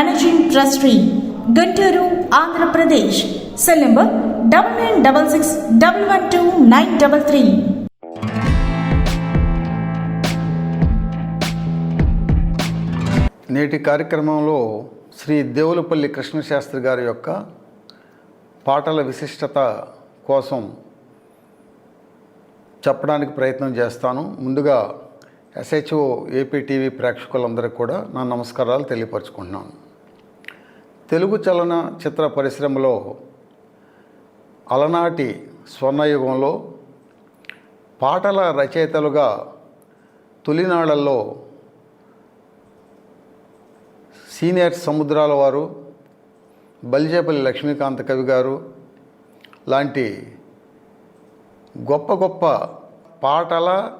managing trustee Guntur Andhra Pradesh cell number double nine double six double one two nine double three నేటి కార్యక్రమంలో శ్రీ దేవులపల్లి కృష్ణశాస్త్రి గారి యొక్క పాటల విశిష్టత కోసం చెప్పడానికి ప్రయత్నం చేస్తాను. ముందుగా ఎస్హెచ్ఓ ఏపీ టీవీ ప్రేక్షకులందరికీ కూడా నా నమస్కారాలు తెలియపరచుకుంటున్నాను. తెలుగు చలన చిత్ర పరిశ్రమలో అలనాటి స్వర్ణయుగంలో పాటల రచయితలుగా తొలినాళ్ళలో సీనియర్ సముద్రాల వారు బలిజేపల్లి లక్ష్మీకాంత కవి గారు లాంటి గొప్ప గొప్ప పాటల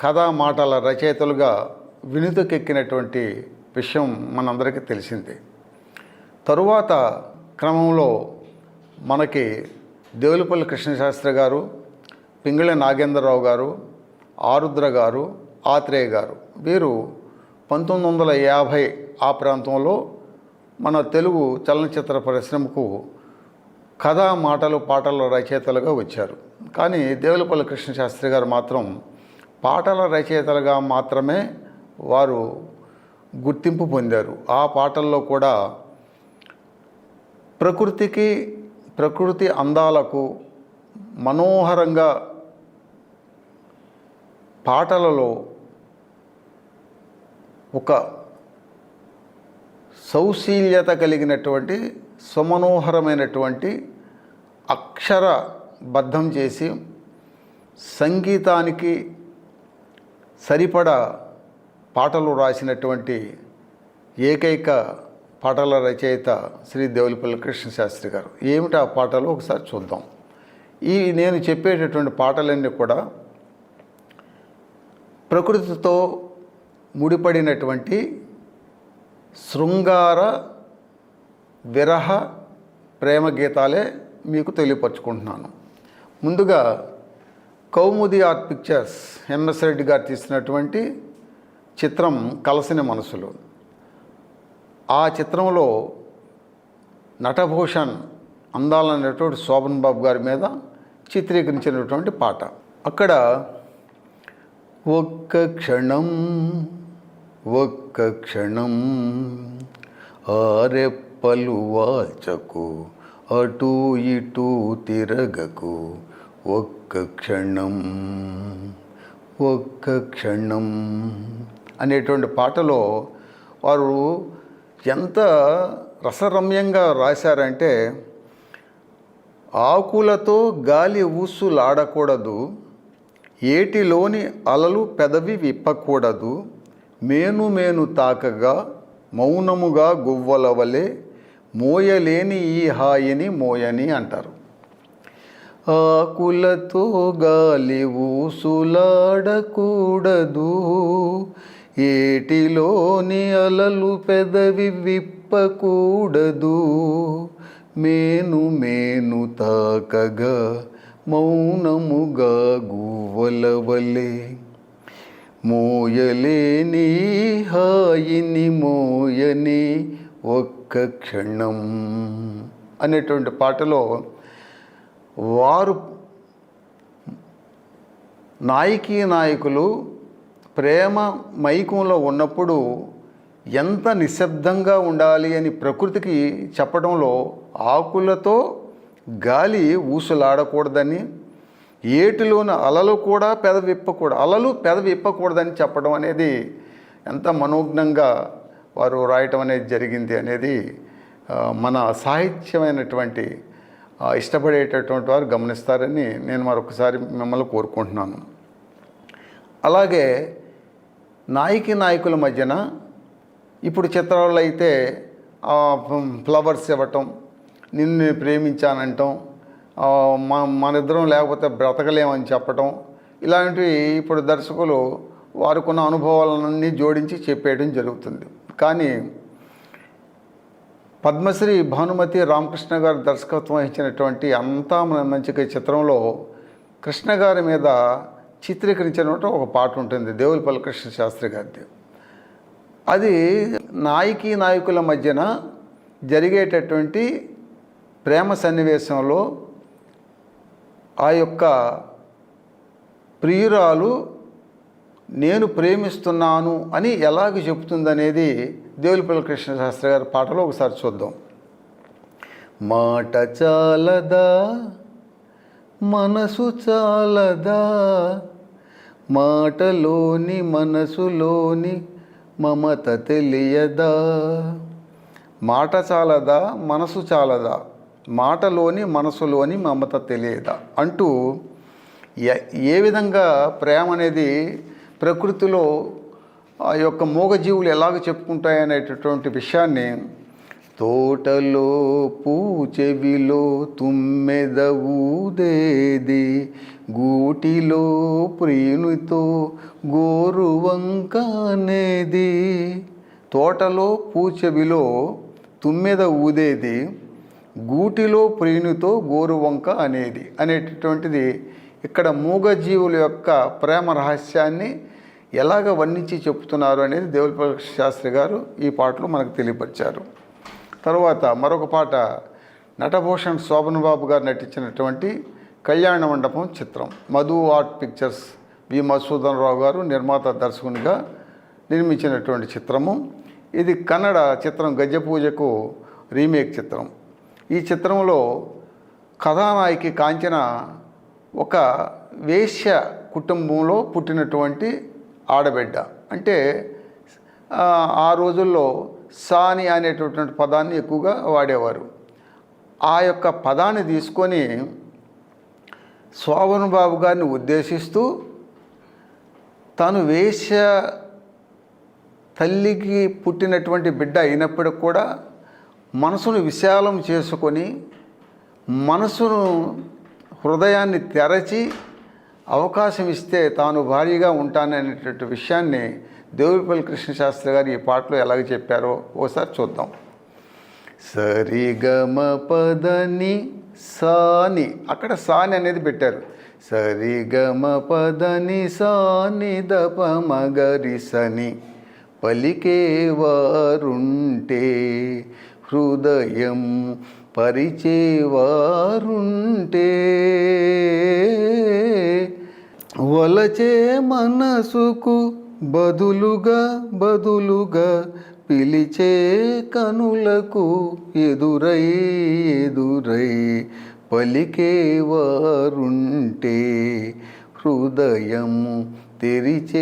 కథా మాటల రచయితలుగా వినుతకెక్కినటువంటి విషయం మనందరికీ తెలిసిందే. తరువాత క్రమంలో మనకి దేవులపల్లి కృష్ణశాస్త్రి గారు పింగళి నాగేంద్రరావు గారు ఆరుద్ర గారు ఆత్రేయ గారు. వీరు పంతొమ్మిది వందల యాభై ఆ ప్రాంతంలో మన తెలుగు చలనచిత్ర పరిశ్రమకు కథ మాటలు పాటల రచయితలుగా వచ్చారు. కానీ దేవులపల్లి కృష్ణశాస్త్రి గారు మాత్రం పాటల రచయితలుగా మాత్రమే వారు గుర్తింపు పొందారు. ఆ పాటల్లో కూడా ప్రకృతికి ప్రకృతి అందాలకు మనోహరంగా పాటలలో ఒక సౌశీల్యత కలిగినటువంటి సుమనోహరమైనటువంటి అక్షరబద్ధం చేసి సంగీతానికి సరిపడా పాటలు రాసినటువంటి ఏకైక పాటల రచయిత శ్రీ దేవులపల్లి కృష్ణశాస్త్రి గారు. ఏమిటి ఆ పాటలు? ఒకసారి చూద్దాం. ఈ నేను చెప్పేటటువంటి పాటలన్నీ కూడా ప్రకృతితో ముడిపడినటువంటి శృంగార విరహ ప్రేమ గీతాలే మీకు తెలియపరుచుకుంటున్నాను. ముందుగా Kaumudi art pictures M S Reddy గారు తీసినటువంటి చిత్రం కలసిన మనసులు. ఆ చిత్రంలో నటభూషణ్ అందాలనేటువంటి శోభన్ బాబు గారి మీద చిత్రీకరించినటువంటి పాట. అక్కడ ఒక్క క్షణం ఒక్క క్షణం ఆరెప్పలు వాచకు అటు ఇటు తిరగకు. ఒక్క క్షణం ఒక్క క్షణం అనేటువంటి పాటలో వారు ఎంత రసరమ్యంగా రాశారంటే ఆకులతో గాలి ఊసులాడకూడదు ఏటిలోని అలలు పెదవి విప్పకూడదు మేను మేను తాకగా మౌనముగా గువ్వల వలె మోయలేని ఈ హాయిని మోయని అంటారు. ఆకులతో గాలి ఊసులాడకూడదు ఏటిలోని అలలు పెదవి విప్పకూడదు. మేను మేను తాకగా మౌనముగా గువ్వలవలే మోయలేని హాయిని మోయని ఒక్క క్షణం. అనేటువంటి పాటలో వారు నాయకీ నాయకులు ప్రేమ మైకంలో ఉన్నప్పుడు ఎంత నిశ్శబ్దంగా ఉండాలి అని ప్రకృతికి చెప్పడంలో ఆకులతో గాలి ఊసులాడకూడదని ఏటిలోని అలలు కూడా పెదవిప్పకూడదు అలలు పెదవిప్పకూడదని చెప్పడం అనేది ఎంత మనోజ్ఞంగా వారు రాయటం అనేది జరిగింది అనేది మన సాహిత్యమైనటువంటి ఇష్టపడేటటువంటి వారు గమనిస్తారని నేను మరొకసారి మిమ్మల్ని కోరుకుంటున్నాను. అలాగే నాయకి నాయకుల మధ్యన ఇప్పుడు చిత్రాల్లో అయితే ఫ్లవర్స్ ఇవ్వటం నిన్ను ప్రేమించానంటాం మన ఇద్దరం మనిద్దరం లేకపోతే బ్రతకలేమని చెప్పటం ఇలాంటివి ఇప్పుడు దర్శకులు వారికున్న అనుభవాలన్నీ జోడించి చెప్పేయడం జరుగుతుంది. కానీ పద్మశ్రీ భానుమతి రామకృష్ణ గారు దర్శకత్వం వహించినటువంటి అంతా మన మంచిగా చిత్రంలో కృష్ణ గారి మీద చిత్రీకరించినటువంటి ఒక పాట ఉంటుంది దేవులపల్లి కృష్ణ శాస్త్రి గారిది. అది నాయకి నాయకుల మధ్యన జరిగేటటువంటి ప్రేమ సన్నివేశంలో ఆ యొక్క ప్రియురాలు నేను ప్రేమిస్తున్నాను అని ఎలాగ చెబుతుందనేది దేవులపల్లి కృష్ణ శాస్త్రి గారి పాటలో ఒకసారి చూద్దాం. మాట చాలదా మనసు చాలదా? మాటలోని మనసులోని మమత తెలియదా? మాట చాలదా? మనసు చాలదా? మాటలోని మనసులోని మమత తెలియదా? అంటూ ఏ- ఏ విధంగా ప్రేమ అనేది ప్రకృతిలో ఆ యొక్క మూగజీవులు ఎలాగ చెప్పుకుంటాయనేటటువంటి విషయాన్ని తోటలో పూచెవిలో తుమ్మెద ఊదేది గూటిలో ప్రియునితో గోరువంక అనేది తోటలో పూచెవిలో తుమ్మెద ఊదేది గూటిలో ప్రియునితో గోరువంక అనేది అనేటటువంటిది ఇక్కడ మూగజీవుల యొక్క ప్రేమ రహస్యాన్ని ఎలాగ వర్ణించి చెప్తున్నారు అనేది దేవులపల్లి శాస్త్రి గారు ఈ పాటలో మనకు తెలియపరిచారు. తర్వాత మరొక పాట నటభూషణ్ శోభన్ బాబు గారు నటించినటువంటి కళ్యాణ మండపం చిత్రం. Madhu art pictures V Madhusudan Rao గారు నిర్మాత దర్శకునిగా నిర్మించినటువంటి చిత్రము. ఇది కన్నడ చిత్రం గజపూజకు రీమేక్ చిత్రం. ఈ చిత్రంలో కథానాయికి కాంచన ఒక వేశ్య కుటుంబంలో పుట్టినటువంటి ఆడబిడ్డ. అంటే ఆ రోజుల్లో సాని అనేటటువంటి పదాన్ని ఎక్కువగా వాడేవారు. ఆ యొక్క పదాన్ని తీసుకొని శోభన్ బాబు గారిని ఉద్దేశిస్తూ తాను వేశ్య తల్లికి పుట్టినటువంటి బిడ్డ అయినప్పటికి కూడా మనసును విశాలం చేసుకొని మనసును హృదయాన్ని తెరచి అవకాశం ఇస్తే తాను భారీగా ఉంటాననేటువంటి విషయాన్ని దేవుడిపల్లి కృష్ణశాస్త్రి గారు ఈ పాటలో ఎలాగ చెప్పారో ఓసారి చూద్దాం. సరిగమ పదని సాని అక్కడ సాని అనేది పెట్టారు. సరిగమ పదని సాని దప మగరి సని పలికేవారుంటే హృదయం పరిచేవారుంటే. వలచే మనసుకు బదులుగా బదులుగా పిలిచే కనులకు ఎదురై ఎదురై పలికేవారుంటే హృదయము తెరిచేవారుంటే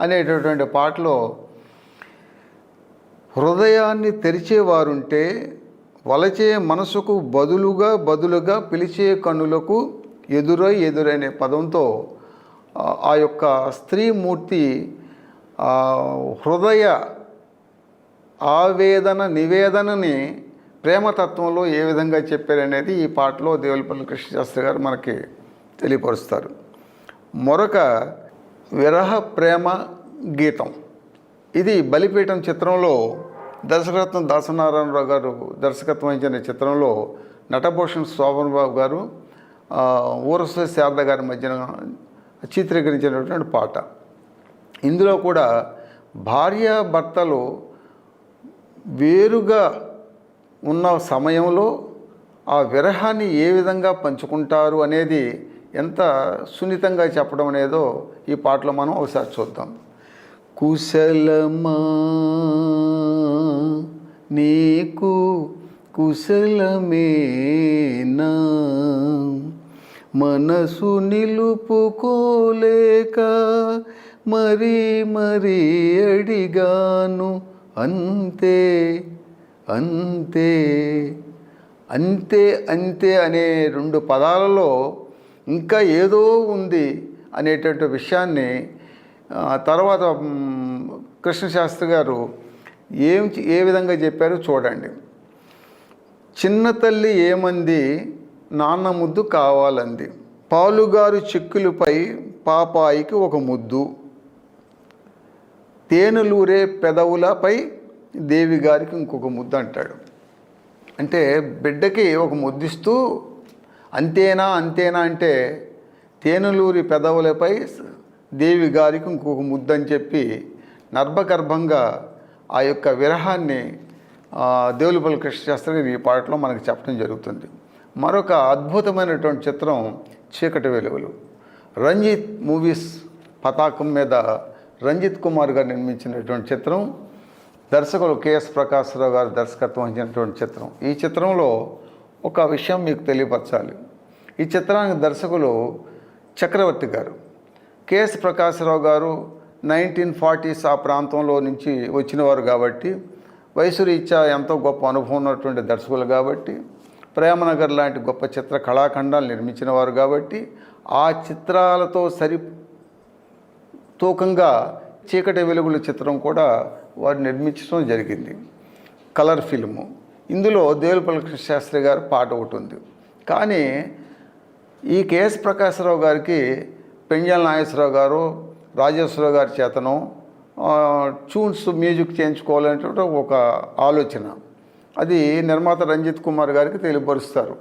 అనేటటువంటి పాటలో హృదయాన్ని తెరిచేవారుంటే వలచే మనసుకు బదులుగా బదులుగా పిలిచే కన్నులకు ఎదురై ఎదురనే పదంతో ఆ- యొక్క స్త్రీమూర్తి హృదయ ఆవేదన నివేదనని ప్రేమతత్వంలో ఏ విధంగా చెప్పారనేది ఈ పాటలో దేవులపల్లి కృష్ణశాస్త్రి గారు మనకి తెలియపరుస్తారు. మరొక విరహ ప్రేమ గీతం. ఇది బలిపీఠం చిత్రంలో దర్శకరత్నం దాసనారాయణరావు గారు దర్శకత్వం వహించిన చిత్రంలో నటభూషణ్ శోభన్ బాబు గారు ఊరస శారద గారి మధ్యన చిత్రీకరించినటువంటి పాట. ఇందులో కూడా భార్యాభర్తలు వేరుగా ఉన్న సమయంలో ఆ విరహాన్ని ఏ విధంగా పంచుకుంటారు అనేది ఎంత సున్నితంగా చెప్పడం అనేదో ఈ పాటలో మనం ఒకసారి చూద్దాం. కుశలమా నీకు కుశలమేనా? మనసు నిలుపుకోలేక మరీ మరీ అడిగాను అంతే అంతే అంతే అంతే అనే రెండు పదాలలో ఇంకా ఏదో ఉంది అనేటటువంటి విషయాన్ని ఆ, తర్వాత కృష్ణశాస్త్రి గారు ఏం ఏ విధంగా చెప్పారో చూడండి. చిన్న తల్లి ఏమంది? నాన్న ముద్దు కావాలంది. పాలుగారు చిక్కులపై పాపాయికి ఒక ముద్దు. తేనెలూరే పెదవులపై దేవి గారికి ఇంకొక ముద్దు అంటాడు. అంటే బిడ్డకి ఒక ముద్దిస్తూ అంతేనా అంతేనా అంటే తేనెలూరి పెదవులపై దేవి గారికి ఇంకొక ముద్దు అని చెప్పి నర్భగర్భంగా ఆ యొక్క విరహాన్ని దేవులపల్లి కృష్ణశాస్త్రి ఈ పాటలో మనకు చెప్పడం జరుగుతుంది. మరొక అద్భుతమైనటువంటి చిత్రం చీకటి వెలుగులు. రంజిత్ మూవీస్ పతాకం మీద రంజిత్ కుమార్ గారు నిర్మించినటువంటి చిత్రం దర్శకులు కెఎస్ ప్రకాశ్రావు గారు దర్శకత్వం వహించినటువంటి చిత్రం. ఈ చిత్రంలో ఒక విషయం మీకు తెలియపరచాలి. ఈ చిత్రానికి దర్శకులు చక్రవర్తి గారు. కెఎస్ ప్రకాశ్రావు గారు నైన్టీన్ ఫార్టీస్ ఆ ప్రాంతంలో నుంచి వచ్చినవారు కాబట్టి వయసు రీత్యా ఎంతో గొప్ప అనుభవం ఉన్నటువంటి దర్శకులు కాబట్టి ప్రేమనగర్ లాంటి గొప్ప చిత్ర కళాఖండాలు నిర్మించిన వారు కాబట్టి ఆ చిత్రాలతో సరి తూకంగా చీకటి వెలుగుల చిత్రం కూడా వారు నిర్మించడం జరిగింది. Colour film. ఇందులో దేవులపల్లి శాస్త్రి గారు పాట ఒకటి ఉంది. కానీ ఈ కేఎస్ ప్రకాశ్రావు గారికి పెంజాల నాగేశ్వరరావు గారు రాజేశ్వరరావు గారి చేతను ట్యూన్స్ మ్యూజిక్ చేయించుకోవాలనేటువంటి ఒక ఆలోచన. అది నిర్మాత రంజిత్ కుమార్ గారికి తెలియపరుస్తారు.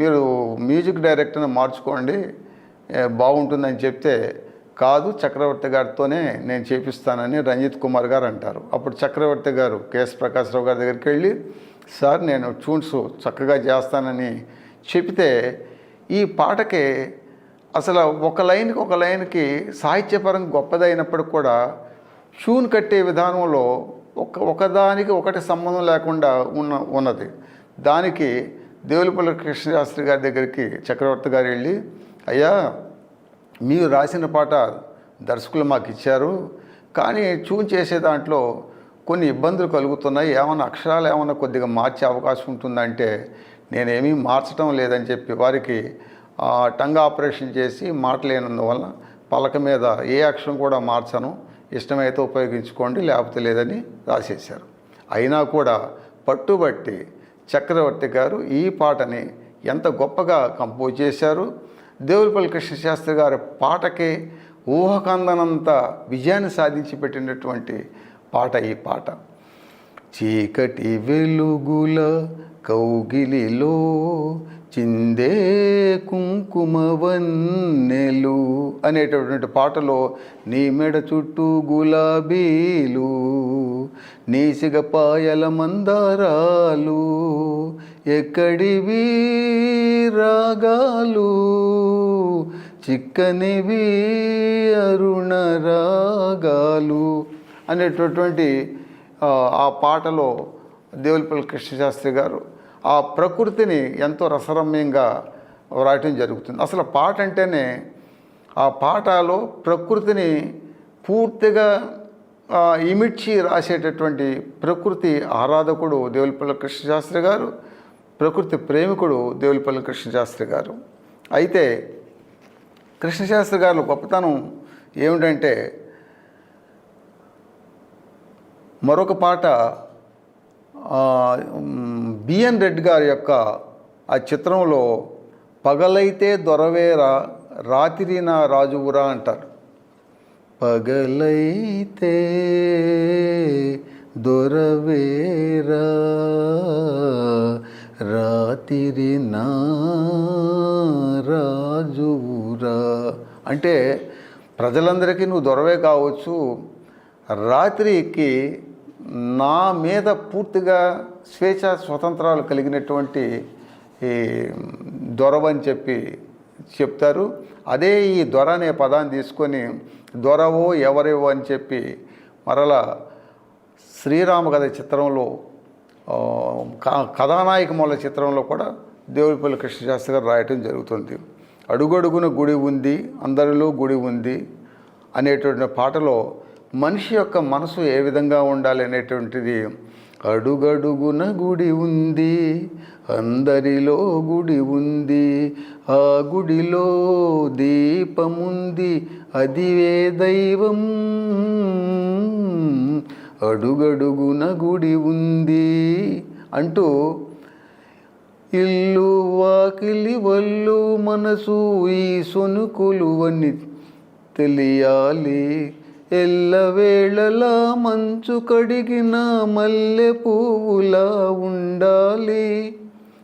మీరు మ్యూజిక్ డైరెక్టర్ని మార్చుకోండి బాగుంటుందని చెప్తే కాదు చక్రవర్తి గారితోనే నేను చేపిస్తానని రంజిత్ కుమార్ గారు అంటారు. అప్పుడు చక్రవర్తి గారు కేఎస్ ప్రకాశ్రావు గారి దగ్గరికి వెళ్ళి సార్ నేను ట్యూన్స్ చక్కగా చేస్తానని చెప్తే ఈ పాటకి అసలు ఒక లైన్కి ఒక లైన్కి సాహిత్యపరంగా గొప్పదైనప్పటికి కూడా ట్యూన్ కట్టే విధానంలో ఒక ఒకదానికి ఒకటి సంబంధం లేకుండా ఉన్న ఉన్నది. దానికి దేవులపల్లి కృష్ణశాస్త్రి గారి దగ్గరికి చక్రవర్తి గారు వెళ్ళి అయ్యా మీరు రాసిన పాట దర్శకులు మాకు ఇచ్చారు కానీ ట్యూన్ చేసే దాంట్లో కొన్ని ఇబ్బందులు కలుగుతున్నాయి. ఏమైనా అక్షరాలు ఏమైనా కొద్దిగా మార్చే అవకాశం ఉంటుందంటే నేనేమీ మార్చడం లేదని చెప్పి వారికి టంగ్ ఆపరేషన్ చేసి మాటలేనందువల్ల పలక మీద ఏ అక్షరం కూడా మార్చను. ఇష్టమైతే ఉపయోగించుకోండి లేకపోతే లేదని రాసేశారు. అయినా కూడా పట్టుబట్టి చక్రవర్తి గారు ఈ పాటని ఎంత గొప్పగా కంపోజ్ చేశారు. దేవులపల్లి కృష్ణశాస్త్రి గారి పాటకి ఊహకందనంత విజయాన్ని సాధించి పెట్టినటువంటి పాట ఈ పాట. చీకటి వెలుగుల కౌగిలిలో చిందే కుంకుమవన్నెలు అనేటటువంటి పాటలో నీ మెడ చుట్టూ గులాబీలు నీసిగ పాయల మందారాలు ఎక్కడివి రాగాలు చిక్కనివి అరుణ రాగాలు అనేటటువంటి ఆ, ఆ పాటలో దేవులపల్లి కృష్ణశాస్త్రి గారు ఆ ప్రకృతిని ఎంతో రసరమ్యంగా వ్రాయటం జరుగుతుంది. అసలు పాట అంటేనే ఆ పాటలో ప్రకృతిని పూర్తిగా ఇమిడ్చి రాసేటటువంటి ప్రకృతి ఆరాధకుడు దేవులపల్లి కృష్ణశాస్త్రి గారు ప్రకృతి ప్రేమికుడు దేవులపల్లి కృష్ణశాస్త్రి గారు. అయితే కృష్ణశాస్త్రి గారు గొప్పతనం ఏమిటంటే మరొక పాట బిఎన్ రెడ్డి గారి యొక్క ఆ చిత్రంలో పగలైతే దొరవేరా రాత్రి నా రాజువురా అంటారు. పగలైతే దొరవేరా రాతిరి నా రాజువురా. అంటే ప్రజలందరికీ నువ్వు దొరవే కావచ్చు రాత్రికి నా మీద పూర్తిగా స్వేచ్ఛ స్వతంత్రాలు కలిగినటువంటి ఈ దొరవ అని చెప్పి చెప్తారు. అదే ఈ దొర అనే పదాన్ని తీసుకొని దొరవో ఎవరేవో అని చెప్పి మరలా శ్రీరామ కథ చిత్రంలో క- కథానాయక మూల చిత్రంలో కూడా దేవుడిపల్లి కృష్ణశాస్త్రి గారు రాయటం జరుగుతుంది. అడుగడుగున గుడి ఉంది అందరిలో గుడి ఉంది అనేటువంటి పాటలో మనిషి యొక్క మనసు ఏ విధంగా ఉండాలి అనేటువంటిది అడుగడుగున గుడి ఉంది అందరిలో గుడి ఉంది ఆ గుడిలో దీపముంది అదివే దైవం? అడుగడుగున గుడి ఉంది అంటూ ఇల్లు వాకిలి వల్లు మనసు ఈ సొనుకులు అని తెలియాలి. ఎల్లవేళలా మంచు కడిగిన మల్లె పువ్వులా ఉండాలి.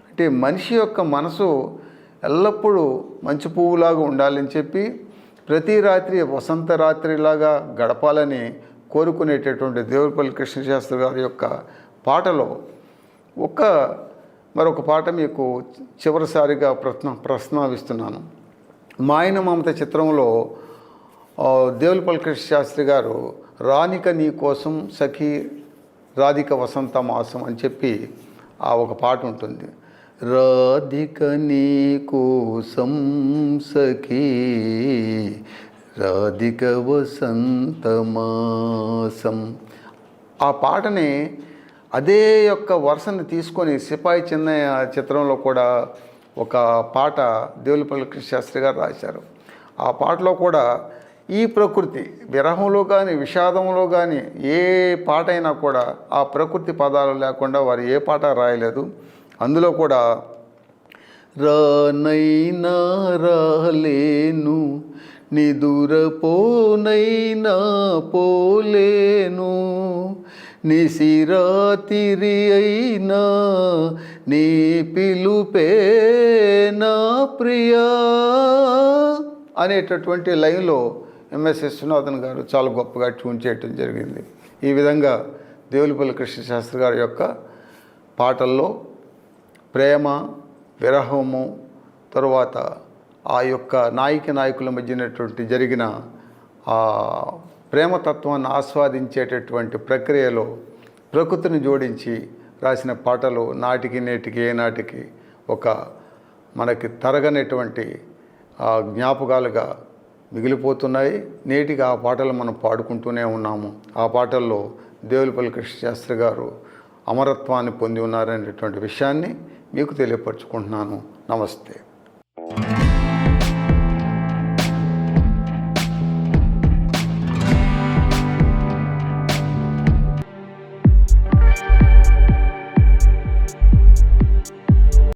అంటే మనిషి యొక్క మనసు ఎల్లప్పుడూ మంచి పువ్వులాగా ఉండాలని చెప్పి ప్రతి రాత్రి వసంత రాత్రిలాగా గడపాలని కోరుకునేటటువంటి దేవులపల్లి కృష్ణశాస్త్రి గారి యొక్క పాటలో ఒక మరొక పాట మీకు చివరిసారిగా ప్రశ్న ప్రశ్నావిస్తున్నాను. మాయన మమత చిత్రంలో దేవులపల్లి కృష్ణ శాస్త్రి గారు రానిక నీ కోసం సఖి రాధిక వసంత మాసం అని చెప్పి ఆ ఒక పాట ఉంటుంది. రాధిక నీ కోసం సఖీ రాధిక వసంత మాసం. ఆ పాటని అదే యొక్క వరుసని తీసుకొని సిపాయి చిన్నయ్య చిత్రంలో కూడా ఒక పాట దేవులపల్లి కృష్ణ శాస్త్రి గారు రాశారు. ఆ పాటలో కూడా ఈ ప్రకృతి విరహంలో కానీ విషాదంలో కానీ ఏ పాట అయినా కూడా ఆ ప్రకృతి పదాలు లేకుండా వారు ఏ పాట రాయలేదు. అందులో కూడా రానైనా రాలేను నిదురపోనైనా పోలేను నిసిరాతిరి అయినా నీ పిలుపే నా ప్రియా? అనేటటువంటి లైన్లో ఎంఎస్ విశ్వనాథన్ గారు చాలా గొప్పగా ట్యూన్ చేయటం జరిగింది. ఈ విధంగా దేవులపల్లి కృష్ణశాస్త్రి గారి యొక్క పాటల్లో ప్రేమ విరహము తరువాత ఆ యొక్క నాయక నాయకుల మధ్యనటువంటి జరిగిన ఆ ప్రేమతత్వాన్ని ఆస్వాదించేటటువంటి ప్రక్రియలో ప్రకృతిని జోడించి రాసిన పాటలు నాటికి నేటికి ఏనాటికి ఒక మనకి తరగనటువంటి జ్ఞాపకాలుగా మిగిలిపోతున్నాయి. నేటికి ఆ పాటలు మనం పాడుకుంటూనే ఉన్నాము. ఆ పాటల్లో దేవులపల్లి కృష్ణశాస్త్రి గారు అమరత్వాన్ని పొంది ఉన్నారనేటువంటి విషయాన్ని మీకు తెలియపరచుకుంటున్నాను. నమస్తే.